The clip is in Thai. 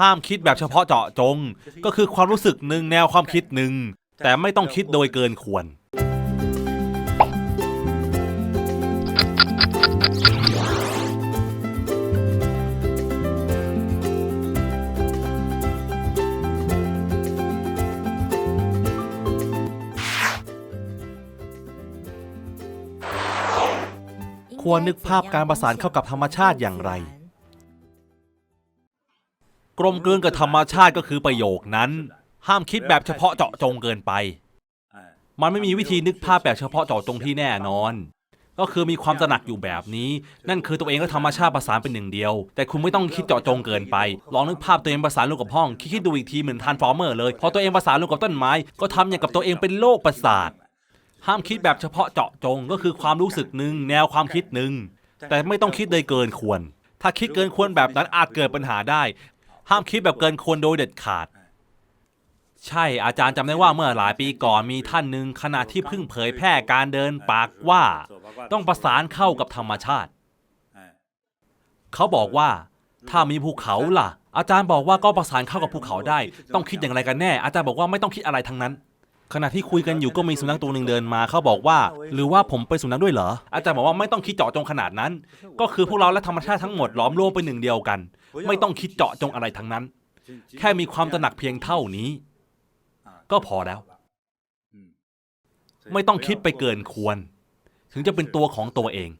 ห้ามคิดแบบเฉพาะเจาะจง ก็คือความรู้สึกหนึ่งแนวความคิดหนึ่ง แต่ไม่ต้องคิดโดยเกินควร ควรนึกภาพการประสานเข้ากับธรรมชาติอย่างไร กลมกลืนกับธรรมชาติก็คือประโยคนั้น ห้ามคิดแบบเฉพาะเจาะจงเกินไป มันไม่มีวิธีนึกภาพแบบเฉพาะเจาะจงที่แน่นอน ก็คือมีความตระหนักอยู่แบบนี้ นั่นคือตัวเองก็ธรรมชาติประสานเป็นหนึ่งเดียว แต่คุณไม่ต้องคิดเจาะจงเกินไป ลองนึกภาพตัวเองประสานลงกับห้อง คิดดูอีกทีเหมือนทานฟอร์เมอร์เลย พอตัวเองประสานลงกับต้นไม้ก็ทำอย่างกับตัวเองเป็นโรคประสาท ห้ามคิดแบบเฉพาะเจาะจงก็คือความรู้สึกหนึ่งแนวความคิดหนึ่งแต่ไม่ต้องคิดเลยเกินควร ถ้าคิดเกินควรแบบนั้นอาจเกิดปัญหาได้ ห้ามคิดแบบเกินควรโดยเด็ดขาด ใช่อาจารย์จำได้ว่าเมื่อหลายปีก่อนมีท่านหนึ่งขณะที่เพิ่งเผยแพร่การเดินปากว่า ต้องประสานเข้ากับธรรมชาติ เขาบอกว่า ถ้ามีภูเขาล่ะ อาจารย์บอกว่าก็ประสานเข้ากับภูเขาได้ ต้องคิดอย่างไรกันแน่ อาจารย์บอกว่าไม่ต้องคิดอะไรทั้งนั้น ขณะที่คุยกันอยู่ก็มีสุนัขตัวหนึ่งเดินมาเขาบอกว่า หรือว่าผมเป็นสุนัขด้วยเหรอ อาจารย์บอกว่าไม่ต้องคิดเจาะจงขนาดนั้น ก็คือพวกเราและธรรมชาติทั้งหมดหลอมรวมเป็นหนึ่งเดียวกัน ไม่ต้องคิดเจาะจงอะไรทั้งนั้น แค่มีความตระหนักเพียงเท่านี้ ก็พอแล้ว ไม่ต้องคิดไปเกินควร ถึงจะเป็นตัวของตัวเอง